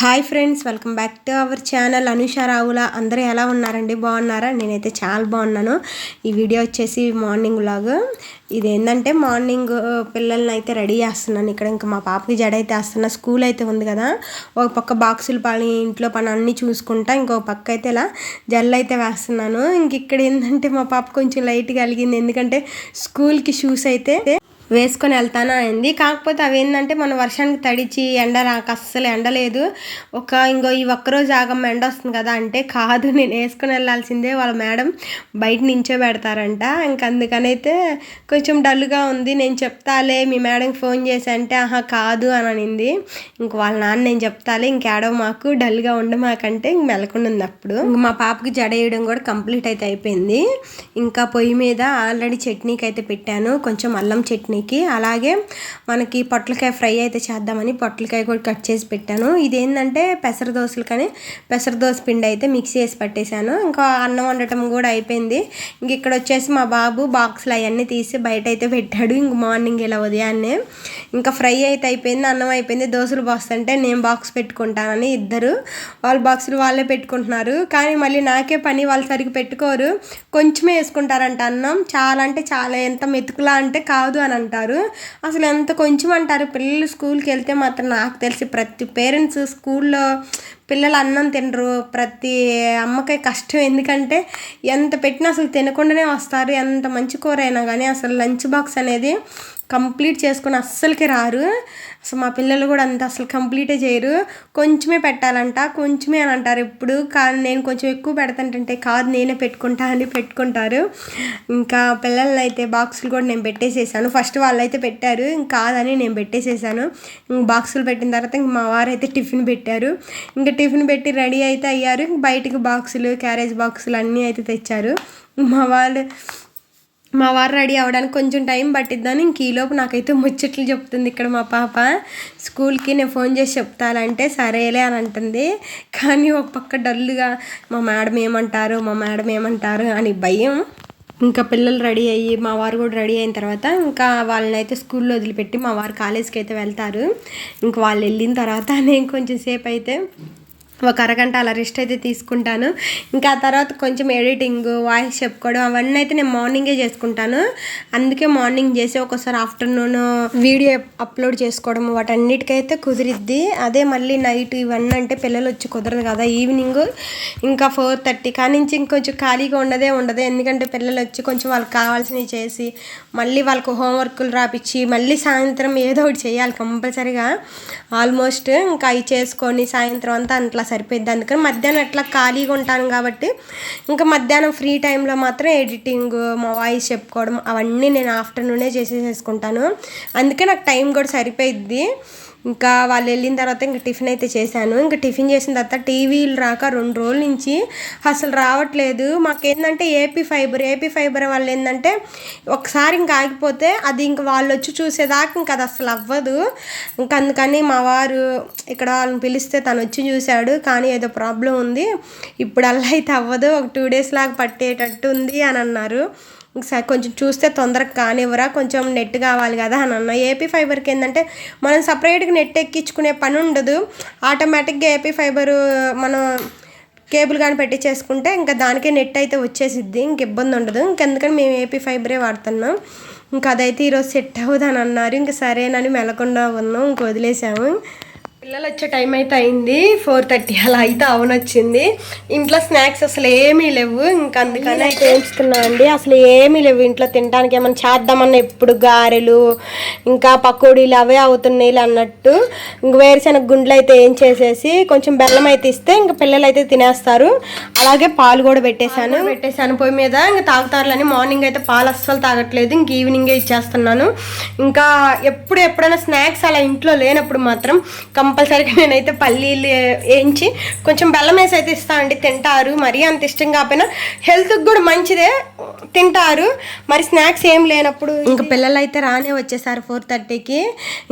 Hi friends welcome back to our channel. Anusha Ravula అందరూ ఎలా ఉన్నారండి? బాగున్నారా? నేనైతే చాలా బాగున్నాను. ఈ వీడియో వచ్చేసి మార్నింగ్ లాగ్ ఇది ఏంటంటే మార్నింగ్ పిల్లల్ని అయితే రెడీ చేస్తున్నాను. ఇక్కడ ఇంకా మా పాపకి జడ అయితే వేస్తున్నా. స్కూల్ అయితే ఉంది కదా. ఒక పక్క బాక్సులు పని ఇంట్లో పని అన్నీ చూసుకుంటా ఇంకో పక్క అయితే ఇలా జల్లు అయితే వేస్తున్నాను. ఇంక ఇక్కడ ఏంటంటే మా పాప కొంచెం లైట్ కలిగింది ఎందుకంటే స్కూల్కి షూస్ అయితే వేసుకొని వెళ్తాను అయింది కాకపోతే అవి ఏంటంటే మన వర్షానికి తడిచి ఎండ నాకు అస్సలు ఎండ లేదు. ఒక ఇంకో ఈ ఒక్కరోజు ఆగమ్మ ఎండ వస్తుంది కదా అంటే కాదు నేను వేసుకొని వెళ్ళాల్సిందే వాళ్ళ మేడం బయట నించో పెడతారంట ఇంక అందుకనైతే కొంచెం డల్గా ఉంది. నేను చెప్తాలే మీ మేడంకి ఫోన్ చేసి అంటే ఆహా కాదు అని అనింది. ఇంక వాళ్ళ నాన్న నేను చెప్తాలే ఇంకేడో మాకు డల్గా ఉండ మాకంటే ఇంక మెలకుండా ఉంది అప్పుడు. ఇంక మా పాపకి జడ వేయడం కూడా కంప్లీట్ అయితే అయిపోయింది. ఇంకా పొయ్యి మీద ఆల్రెడీ చట్నీకి అయితే పెట్టాను. కొంచెం అల్లం చట్నీ చట్నీకి అలాగే మనకి పొట్లకాయ ఫ్రై అయితే చేద్దామని పొట్లకాయ కూడా కట్ చేసి పెట్టాను. ఇదేంటంటే పెసర దోశలు కానీ పెసర దోశ పిండి అయితే మిక్సీ చేసి పట్టేశాను. ఇంకా అన్నం వండటం కూడా అయిపోయింది. ఇంక ఇక్కడ వచ్చేసి మా బాబు బాక్స్లు అవన్నీ తీసి బయట అయితే పెట్టాడు. ఇంక మార్నింగ్ ఇలా ఉదయాన్నే. ఇంకా ఫ్రై అయితే అయిపోయింది అన్నం అయిపోయింది. దోశలు పోస్తుంటే నేను బాక్స్ పెట్టుకుంటానని ఇద్దరు. వాళ్ళ బాక్సులు వాళ్ళే పెట్టుకుంటున్నారు. కానీ మళ్ళీ నాకే పని వాళ్ళు సరిగ్గా పెట్టుకోరు. కొంచెమే వేసుకుంటారంట అన్నం. చాలా అంటే చాలా. ఎంత మెతుకులా అంటే కాదు అని అంటారు. అసలు ఎంత కొంచెం అంటారు. పిల్లలు స్కూల్కి వెళ్తే మాత్రం నాకు తెలిసి ప్రతి పేరెంట్స్ స్కూల్లో పిల్లలు అన్నం తినరు. ప్రతి అమ్మకి కష్టం. ఎందుకంటే ఎంత పెట్టినా అసలు తినకుండానే వస్తారు. ఎంత మంచి కూర అయినా కానీ అసలు లంచ్ బాక్స్ అనేది కంప్లీట్ చేసుకొని అస్సలకి రారు. అసలు మా పిల్లలు కూడా అంత అసలు కంప్లీటే చేయరు. కొంచెమే పెట్టాలంట కొంచెమే అని అంటారు ఇప్పుడు కానీ నేను కొంచెం ఎక్కువ పెడతానంటే కాదు నేనే పెట్టుకుంటా అని పెట్టుకుంటారు. ఇంకా పిల్లల్ని అయితే బాక్సులు కూడా నేను పెట్టేసేసాను. ఫస్ట్ వాళ్ళు అయితే పెట్టారు ఇంకా కాదని నేను పెట్టేసేసాను. ఇంక బాక్సులు పెట్టిన తర్వాత ఇంక మా వారు అయితే టిఫిన్ పెట్టారు. ఇంకా టిఫిన్ పెట్టి రెడీ అయితే అయ్యారు. బయటకు బాక్సులు క్యారేజ్ బాక్సులు అన్నీ అయితే తెచ్చారు. మా వాళ్ళు మా వారు రెడీ అవ్వడానికి కొంచెం టైం పట్టిద్దని ఇంక ఈలోపు నాకైతే ముచ్చట్లు చెప్తుంది ఇక్కడ మా పాప. స్కూల్కి నేను ఫోన్ చేసి చెప్తానంటే సరేలే అని అంటుంది. కానీ ఒక పక్క డల్గా మా మేడం ఏమంటారు? మా మేడం ఏమంటారు? అని భయం. ఇంకా పిల్లలు రెడీ అయ్యి మా వారు కూడా రెడీ అయిన తర్వాత ఇంకా వాళ్ళని అయితే స్కూల్లో వదిలిపెట్టి మా వారు కాలేజ్కి అయితే వెళ్తారు. ఇంకా వాళ్ళు వెళ్ళిన తర్వాత నేను కొంచెం సేపు అయితే ఒక అరగంట అలా రెస్ట్ అయితే తీసుకుంటాను. ఇంకా ఆ తర్వాత కొంచెం ఎడిటింగ్ వాయిస్ చెప్పుకోవడం అవన్నీ అయితే నేను మార్నింగే చేసుకుంటాను. అందుకే మార్నింగ్ చేసి ఒకసారి ఆఫ్టర్నూన్ వీడియో అప్లోడ్ చేసుకోవడం వాటన్నిటికైతే కుదిరిద్ది. అదే మళ్ళీ నైట్ ఇవన్నీ అంటే పిల్లలు వచ్చి కుదరదు కదా ఈవినింగ్ ఇంకా ఫోర్ థర్టీ కానీ నుంచి ఇంకొంచెం ఖాళీగా ఉండదే ఉండదు. ఎందుకంటే పిల్లలు వచ్చి కొంచెం వాళ్ళకి కావాల్సినవి చేసి మళ్ళీ వాళ్ళకు హోంవర్క్లు రాపిచ్చి మళ్ళీ సాయంత్రం ఏదో ఒకటి చేయాలి కంపల్సరీగా. ఆల్మోస్ట్ ఇంకా అవి చేసుకొని సాయంత్రం అంతా అట్లా సరిపోయింది. అందుకని మధ్యాహ్నం అట్లా ఖాళీగా ఉంటాను కాబట్టి ఇంకా మధ్యాహ్నం ఫ్రీ టైంలో మాత్రం ఎడిటింగ్ మా వాయిస్ చెప్పుకోవడం అవన్నీ నేను ఆఫ్టర్నూనే చేసేసేసుకుంటాను. అందుకే నాకు టైం కూడా సరిపోయిద్ది. ఇంకా వాళ్ళు వెళ్ళిన తర్వాత ఇంకా టిఫిన్ అయితే చేశాను. ఇంకా టిఫిన్ చేసిన తర్వాత టీవీలు రాక రెండు రోజుల నుంచి అసలు రావట్లేదు. మాకేంటంటే ఏపీ ఫైబర్ ఏపీ ఫైబర్ వాళ్ళు ఏంటంటే ఒకసారి ఇంకా ఆగిపోతే అది ఇంక వాళ్ళు వచ్చి చూసేదాకా ఇంకా అది అసలు అవ్వదు. ఇంకా అందుకని మా వారు ఇక్కడ వాళ్ళని పిలిస్తే తను వచ్చి చూశాడు. కానీ ఏదో ప్రాబ్లం ఉంది. ఇప్పుడు అలా అయితే అవ్వదు. ఒక టూ డేస్ లాగా పట్టేటట్టు ఉంది అని అన్నారు. సరే కొంచెం చూస్తే తొందరగా కానివ్వరా కొంచెం నెట్ కావాలి కదా అని అన్న. ఏపీ ఫైబర్కి ఏంటంటే మనం సపరేట్గా నెట్ ఎక్కించుకునే పని ఉండదు. ఆటోమేటిక్గా ఏపీ ఫైబరు మనం కేబుల్ కానీ పెట్టించేసుకుంటే ఇంకా దానికే నెట్ అయితే వచ్చేసిద్ది ఇంక ఇబ్బంది ఉండదు. ఇంకెందుకని మేము ఏపీ ఫైబరే వాడుతున్నాం. ఇంకా అదైతే ఈరోజు సెట్ అవ్వదు అని అన్నారు. ఇంకా సరేనని మెలకుండా ఉన్నాం ఇంక వదిలేసాము. పిల్లలు వచ్చే టైం అయితే అయింది. ఫోర్ థర్టీ అలా అయితే అవునొచ్చింది. ఇంట్లో స్నాక్స్ అసలు ఏమీ లేవు. ఇంకా అందుకని అయితే వేయించుతున్నా అండి. అసలు ఏమీ లేవు. ఇంట్లో తినడానికి ఏమైనా చేద్దామన్న ఎప్పుడు గారెలు ఇంకా పకోడీలు అవే అవుతున్నాయి అన్నట్టు. ఇంక వేరుశనగ గుండ్లు అయితే ఏం చేసేసి కొంచెం బెల్లం అయితే ఇస్తే ఇంకా పిల్లలు అయితే తినేస్తారు. అలాగే పాలు కూడా పెట్టేశాను. పెట్టేశాను పొయ్యి మీద. ఇంకా తాగుతారులని మార్నింగ్ అయితే పాలు అస్సలు తాగట్లేదు. ఇంక ఈవినింగే ఇచ్చేస్తున్నాను. ఇంకా ఎప్పుడు ఎప్పుడైనా స్నాక్స్ అలా ఇంట్లో లేనప్పుడు మాత్రం కంపల్సరీగా నేనైతే పల్లీలు వేయించి కొంచెం బెల్లం వేసి అయితే ఇస్తాను అండి. తింటారు. మరీ అంత ఇష్టం కాకపోయినా హెల్త్కి కూడా మంచిదే. తింటారు. మరి స్నాక్స్ ఏం లేనప్పుడు ఇంకా పిల్లలు అయితే రానే వచ్చేసారు ఫోర్ థర్టీకి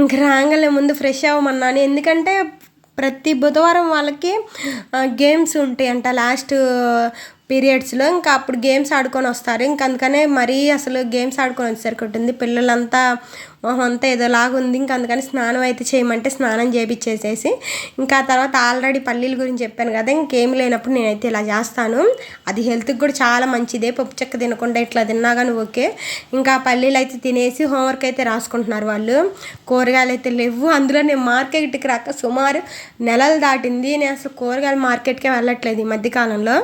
ఇంక రాగానే ముందు ఫ్రెష్ అవ్వమన్నాను. ఎందుకంటే ప్రతి బుధవారం వాళ్ళకి గేమ్స్ ఉంటాయి అంట లాస్ట్ పీరియడ్స్లో ఇంకా అప్పుడు గేమ్స్ ఆడుకొని వస్తారు. ఇంక అందుకనే మరీ అసలు గేమ్స్ ఆడుకొని వచ్చేసరికి ఉంటుంది. పిల్లలంతా మొహం అంతా ఏదోలాగా ఉంది. ఇంకా అందుకని స్నానం అయితే చేయమంటే స్నానం చేయించేసేసి ఇంకా తర్వాత ఆల్రెడీ పల్లీల గురించి చెప్పాను కదా ఇంకేం లేనప్పుడు నేనైతే ఇలా చేస్తాను. అది హెల్త్కి కూడా చాలా మంచిదే. పప్పు చెక్క తినకుండా ఇట్లా తిన్నా కానీ ఓకే. ఇంకా పల్లీలు అయితే తినేసి హోంవర్క్ అయితే రాసుకుంటున్నారు వాళ్ళు. కూరగాయలు అయితే లేవు. అందులో నేను మార్కెట్కి రాక సుమారు నెలలు దాటింది. నేను అసలు కూరగాయల మార్కెట్కే వెళ్ళట్లేదు ఈ మధ్యకాలంలో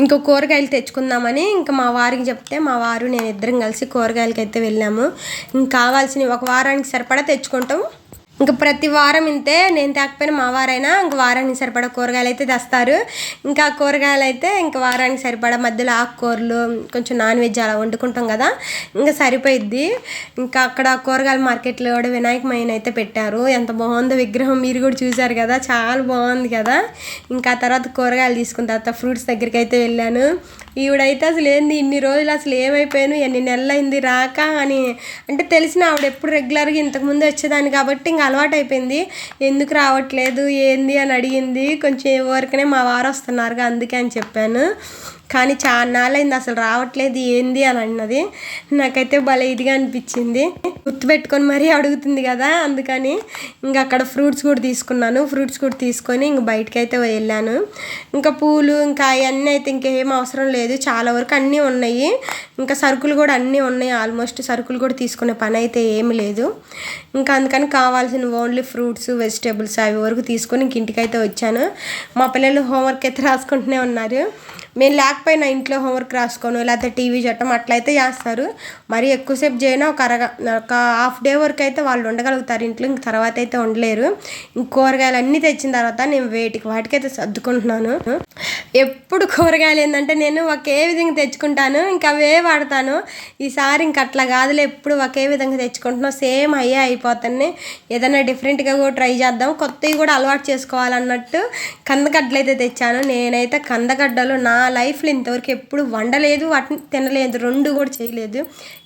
ఇంకో కూరగాయలు తెచ్చుకుందామని ఇంకా మా వారికి చెప్తే మా వారు నేను ఇద్దరం కలిసి కూరగాయలకి అయితే వెళ్ళాము. ఇంకా కావాల్సినవి ఒక వారానికి సరిపడా తెచ్చుకుంటాం ఇంకా ప్రతి వారం ఇంతే నేను తేకపోయినా మా వారైనా ఇంక వారానికి సరిపడా కూరగాయలు అయితే తెస్తారు. ఇంకా కూరగాయలు అయితే ఇంకా వారానికి సరిపడా మధ్యలో ఆకుకూరలు కొంచెం నాన్ వెజ్ అలా వండుకుంటాం కదా ఇంకా సరిపోయిద్ది. ఇంకా అక్కడ కూరగాయల మార్కెట్లో కూడా వినాయకమైన అయితే పెట్టారు. ఎంత బాగుందో విగ్రహం మీరు కూడా చూశారు కదా చాలా బాగుంది కదా. ఇంకా తర్వాత కూరగాయలు తీసుకున్న తర్వాత ఫ్రూట్స్ దగ్గరికి అయితే వెళ్ళాను. ఈవిడైతే అసలు ఏంది ఇన్ని రోజులు అసలు ఏమైపోయాను ఎన్ని నెలలు అయింది రాక అని. అంటే తెలిసిన ఆవిడ ఎప్పుడు రెగ్యులర్గా ఇంతకుముందు వచ్చేదాన్ని కాబట్టి ఇంకా అలవాటు అయిపోయింది ఎందుకు రావట్లేదు? ఏంది? అని అడిగింది. కొంచెం వరకునే మా వారు వస్తున్నారుగా అందుకే అని చెప్పాను. కానీ చాలా అసలు రావట్లేదు ఏంది అని అన్నది. నాకైతే భలే ఇదిగా అనిపించింది. గుర్తుపెట్టుకొని మరీ అడుగుతుంది కదా అందుకని ఇంకా అక్కడ ఫ్రూట్స్ కూడా తీసుకున్నాను. ఫ్రూట్స్ కూడా తీసుకొని ఇంక బయటకైతే అయితే వెళ్ళాను. ఇంకా పూలు ఇంకా అవన్నీ అయితే ఇంకేం అవసరం లేదు. చాలా వరకు అన్నీ ఉన్నాయి. ఇంకా సరుకులు కూడా అన్నీ ఉన్నాయి. ఆల్మోస్ట్ సరుకులు కూడా తీసుకునే పని అయితే ఏమి లేదు. ఇంకా అందుకని కావాల్సిన ఓన్లీ ఫ్రూట్స్ వెజిటేబుల్స్ అవి వరకు తీసుకొని ఇంక ఇంటికైతే వచ్చాను. మా పిల్లలు హోంవర్క్ అయితే రాసుకుంటూనే ఉన్నారు. మేము లేకపోయినా ఇంట్లో హోంవర్క్ రాసుకోను లేకపోతే టీవీ చూడటం అట్లయితే చేస్తారు. మరి ఎక్కువసేపు చేయనా ఒక అరగ ఒక హాఫ్ డే వరకు అయితే వాళ్ళు ఉండగలుగుతారు. ఇంట్లో ఇంక తర్వాత అయితే ఉండలేరు. ఇంక కూరగాయలు అన్నీ తెచ్చిన తర్వాత నేను వేటికి వాటికైతే సర్దుకుంటున్నాను. ఎప్పుడు కూరగాయలు ఏంటంటే నేను ఒకే విధంగా తెచ్చుకుంటాను ఇంకా అవే వాడతాను. ఈసారి ఇంక అట్లా కాదులే ఎప్పుడు ఒకే విధంగా తెచ్చుకుంటున్నాం. సేమ్ అయ్యే అయిపోతాయి ఏదైనా డిఫరెంట్గా కూడా ట్రై చేద్దాం. కొత్తవి కూడా అలవాటు చేసుకోవాలన్నట్టు కందగడ్డలు అయితే తెచ్చాను. నేనైతే కందగడ్డలు నా నా లైఫ్లో ఇంతవరకు ఎప్పుడు వండలేదు వాటిని తినలేదు రెండు కూడా చేయలేదు.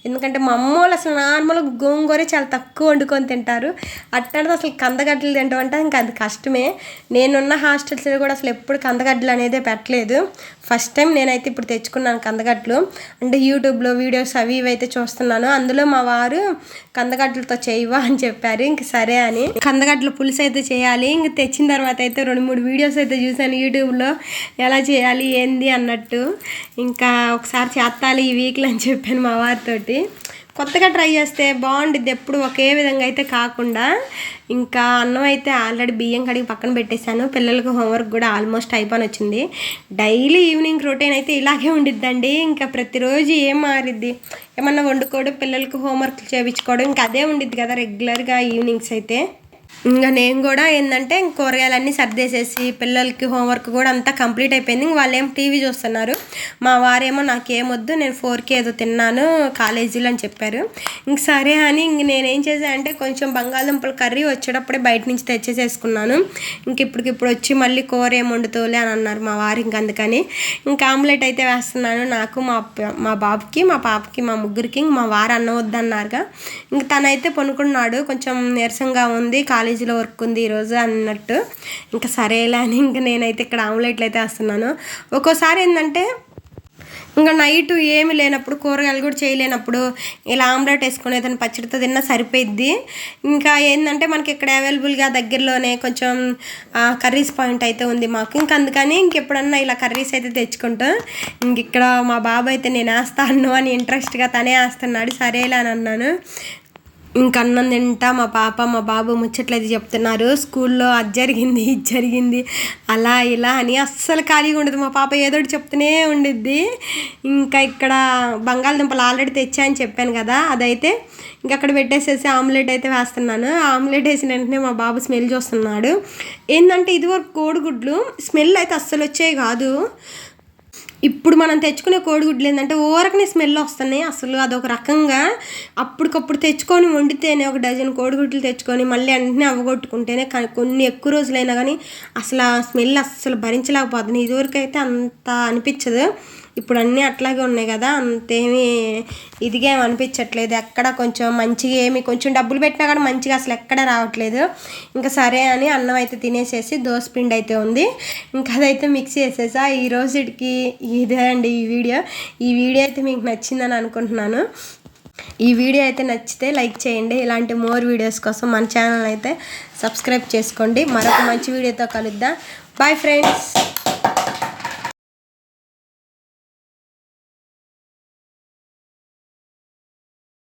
ఎందుకంటే మా అమ్మ వాళ్ళు అసలు నార్మల్గా గోంగూర చాలా తక్కువ వండుకొని తింటారు. అట్లాంటిది అసలు కందగడ్డలు తింటాం అంటే ఇంకా అది కష్టమే. నేనున్న హాస్టల్స్లో కూడా అసలు ఎప్పుడు కందగడ్డలు అనేది పెట్టలేదు. ఫస్ట్ టైం నేనైతే ఇప్పుడు తెచ్చుకున్నాను కందగడ్డలు. అంటే యూట్యూబ్లో వీడియోస్ అవి ఇవి అయితే చూస్తున్నాను. అందులో మా వారు కందగడ్డలతో చేయవా అని చెప్పారు. ఇంక సరే అని. కందగడ్డల పులుసు అయితే చేయాలి. ఇంక తెచ్చిన తర్వాత అయితే రెండు మూడు వీడియోస్ అయితే చూశాను యూట్యూబ్లో. ఎలా చేయాలి ఏంది అన్నట్టు. ఇంకా ఒకసారి చేస్తాలి ఈ వీక్లో అని చెప్పాను మా వారితోటి. కొత్తగా ట్రై చేస్తే బాగుండిద్ది ఎప్పుడు ఒకే విధంగా అయితే కాకుండా. ఇంకా అన్నం అయితే ఆల్రెడీ బియ్యం కడిగి పక్కన పెట్టేశాను. పిల్లలకు హోంవర్క్ కూడా ఆల్మోస్ట్ అయిపోయి వచ్చింది. డైలీ ఈవినింగ్ రొటీన్ అయితే ఇలాగే ఉండిద్దండి. ఇంకా ప్రతిరోజు ఏం మారిద్ది? ఏమన్నా వండుకోవడం పిల్లలకు హోంవర్క్ చేయించుకోవడం ఇంకా అదే ఉండిద్ది కదా రెగ్యులర్గా ఈవినింగ్స్ అయితే. ఇంకా నేను కూడా ఏంటంటే కూరగాయలన్నీ సర్దేసేసి పిల్లలకి హోంవర్క్ కూడా అంతా కంప్లీట్ అయిపోయింది. ఇంక వాళ్ళు ఏం టీవీ చూస్తున్నారు? మా వారేమో నాకేమొద్దు నేను ఫోర్కి ఏదో తిన్నాను కాలేజీలో అని చెప్పారు. ఇంక సరే అని ఇంక నేనేం చేశాను అంటే కొంచెం బంగాళదుంపల కర్రీ వచ్చేటప్పుడే బయట నుంచి తెచ్చేసేసుకున్నాను. ఇంక ఇప్పటికిప్పుడు వచ్చి మళ్ళీ కూర ఏం వండుతోలే అని అన్నారు మా వారు ఇంక అందుకని. ఇంకా ఆమ్లెట్ అయితే వేస్తున్నాను నాకు మా మా బాబుకి మా పాపకి మా ముగ్గురికి ఇంక మా వారు అన్న వద్దన్నారుగా. ఇంక తనైతే పనుకున్నాడు కొంచెం నీరసంగా ఉంది కాలేజీలో వర్క్ ఉంది ఈరోజు అన్నట్టు. ఇంకా సరేలే అని ఇంకా నేనైతే ఇక్కడ ఆమ్లెట్లు అయితే వేస్తున్నాను. ఒక్కోసారి ఏంటంటే ఇంకా నైట్ ఏమి లేనప్పుడు కూరగాయలు కూడా చేయలేనప్పుడు ఇలా ఆమ్లెట్ వేసుకొని ఏదైనా పచ్చడితో తిన్నా సరిపోయిద్ది. ఇంకా ఏంటంటే మనకి ఇక్కడ అవైలబుల్గా దగ్గరలోనే కొంచెం కర్రీస్ పాయింట్ అయితే ఉంది మాకు. ఇంకా అందుకని ఇంకెప్పుడన్నా ఇలా కర్రీస్ అయితే తెచ్చుకుంటాం ఇంక ఇక్కడ మా బాబు అయితే నేను వేస్తాను అని ఇంట్రెస్ట్గా తనే వేస్తున్నాడు. సరేలే అని అన్నాను. అన్నం తింటా మా పాప మా బాబు ముచ్చట్లు అది చెప్తున్నారు. స్కూల్లో అది జరిగింది ఇది జరిగింది అలా ఇలా అని అస్సలు ఖాళీగా ఉండదు. మా పాప ఏదో ఒకటి చెప్తూనే ఉండిద్ది. ఇంకా ఇక్కడ బంగాళదుంపలు ఆల్రెడీ తెచ్చా అని చెప్పాను కదా అదైతే ఇంక అక్కడ పెట్టేసేసి ఆమ్లెట్ అయితే వేస్తున్నాను. ఆమ్లెట్ వేసిన వెంటనే మా బాబు స్మెల్ చూస్తున్నాడు. ఏంటంటే ఇదివరకు కోడిగుడ్లు స్మెల్ అయితే అస్సలు వచ్చేవి కాదు. ఇప్పుడు మనం తెచ్చుకునే కోడిగుడ్లు ఏంటంటే ఊరకనే స్మెల్ వస్తున్నాయి. అసలు అదొక రకంగా అప్పటికప్పుడు తెచ్చుకొని వండితేనే ఒక డజన్ కోడిగుడ్లు తెచ్చుకొని మళ్ళీ వెంటనే అవ్వగొట్టుకుంటేనే కొన్ని ఎక్కువ రోజులైనా కానీ అసలు ఆ స్మెల్ అస్సలు భరించలేకపోతుంది. ఇదివరకు అయితే అంత అనిపించదు. ఇప్పుడు అన్నీ అట్లాగే ఉన్నాయి కదా అంతేమీ ఇదిగా అనిపించట్లేదు ఎక్కడ కొంచెం మంచిగా ఏమి కొంచెం డబ్బులు పెట్టినా కానీ మంచిగా అసలు ఎక్కడ రావట్లేదు. ఇంకా సరే అని అన్నం అయితే తినేసేసి దోశ పిండి అయితే ఉంది. ఇంకా అదైతే మిక్స్ చేసేసా. ఈ రోజుకి ఇదే అండి ఈ వీడియో. ఈ వీడియో అయితే మీకు నచ్చిందని అనుకుంటున్నాను. ఈ వీడియో అయితే నచ్చితే లైక్ చేయండి. ఇలాంటి మోర్ వీడియోస్ కోసం మన ఛానల్ అయితే సబ్స్క్రైబ్ చేసుకోండి. మరొక మంచి వీడియోతో కలుద్దాం. Bye friends